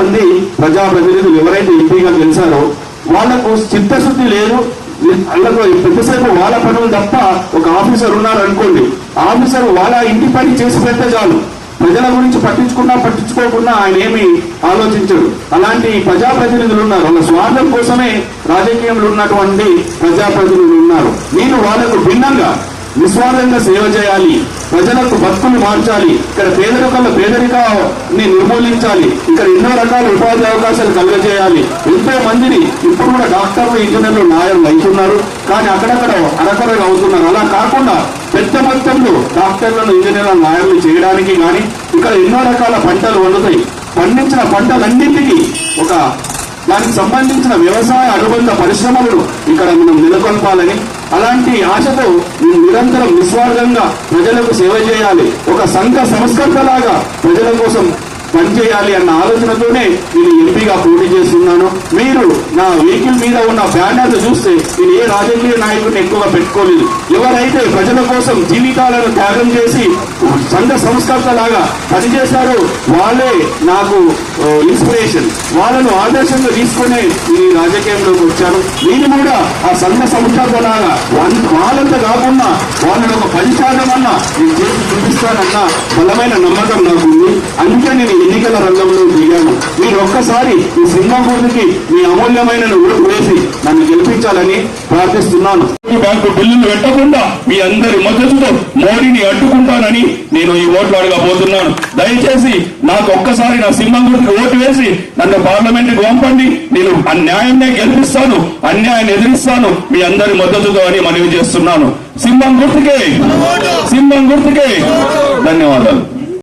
మంది ప్రజాప్రతినిధులు ఎవరైతే ఎంపీగా గెలిచారో వాళ్ళకు చిత్తశుద్ధి లేదు. వాళ్ళకు పెద్దసేపు వాళ్ళ పనులు తప్ప ఒక ఆఫీసర్ ఉన్నారు అనుకోండి. ఆఫీసర్ వాళ్ళ ఇంటి పని చేసి పెడితే చాలు. ప్రజల గురించి పట్టించుకున్నా పట్టించుకోకుండా ఆయన ఏమి ఆలోచించడు. అలాంటి ప్రజాప్రతినిధులు ఉన్నారు. వాళ్ళ స్వార్థం కోసమే రాజకీయంలో ఉన్నటువంటి ప్రజాప్రతినిధులు ఉన్నారు. నేను వాళ్ళకు భిన్నంగా నిస్వార్థంగా సేవ చేయాలి. ప్రజలకు బతుకులు మార్చాలి. ఇక్కడ పేదరికల పేదరికాన్ని నిర్మూలించాలి. ఇక్కడ ఎన్నో రకాల ఉపాధి అవకాశాలు కలుగజేయాలి. ఎంతో మందిని ఇప్పుడు కూడా డాక్టర్లు ఇంజనీర్లు న్యాయం అవుతున్నారు కానీ అక్కడక్కడ అరకరగా అవుతున్నారు. అలా కాకుండా పెద్ద మొత్తంలో డాక్టర్లను ఇంజనీర్లను నాయకులు చేయడానికి కానీ ఇక్కడ ఎన్నో రకాల పంటలు వండుతాయి. పండించిన పంటలన్నింటికీ ఒక దానికి సంబంధించిన వ్యవసాయ అనుబంధ పరిశ్రమలను ఇక్కడ మనం నెలకొల్పాలని అలాంటి ఆశతో నేను నిరంతరం నిస్వార్థంగా ప్రజలకు సేవ చేయాలి. ఒక సంఘ సంస్కర్తలాగా ప్రజల కోసం పనిచేయాలి అన్న ఆలోచనతోనే నేను ఎంపీగా పోటీ చేస్తున్నాను. మీరు నా వెహికల్ మీద ఉన్న బ్యానర్లు చూస్తే నేను ఏ రాజకీయ నాయకుడిని ఎక్కువగా పెట్టుకోలేదు. ఎవరైతే ప్రజల కోసం జీవితాలను త్యాగం చేసి సంఘ సంస్కర్తలాగా పనిచేశారో వాళ్ళే నాకు ఇన్స్పిరేషన్. వాళ్ళను ఆదర్శంగా తీసుకునే ఈ రాజకీయంలోకి వచ్చాను. నేను కూడా ఆ సంఘ సంస్కర్త లాగా వాళ్ళంతా కాకుండా వాళ్ళని ఒక పని శాతం నేను గెలుస్తారన్న బలమైన నమ్మకం నాకుంది. అందుకే నేను ఎన్నికల రంగంలో దిగాను. మీరు ఒక్కసారి ఈ సింహాపూర్కి మీ అమూల్యమైన ఓటు వేసి నన్ను గెలిపించాలని ప్రార్థిస్తున్నాను. బ్యాంకు బిల్లులు పెట్టకుండా మీ అందరి మద్దతుతో మోడీని అడ్డుకుంటానని నేను ఈ ఓట్లు అడగబోతున్నాను దయచేసి నాకు ఒక్కసారి నా సింహం గుర్తుకు ఓటు వేసి నన్ను పార్లమెంట్ పంపండి. నేను అన్యాయాన్నే గెలిపిస్తాను అన్యాయాన్ని ఎదిరిస్తాను మీ అందరి మద్దతుతో అని మనవి చేస్తున్నాను. సింహం గుర్తుకే సింహం గుర్తుకే. ధన్యవాదాలు.